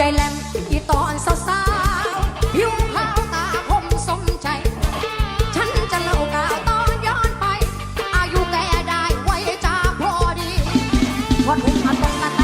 ยายแหลมอีตอนสาวสาวผิวขาวตาคมสมใจ ฉันจะเล่ากาวตอนย้อนไป อายุแกได้ไว้จ้าพอดีวันหุ่นมาตรงกัน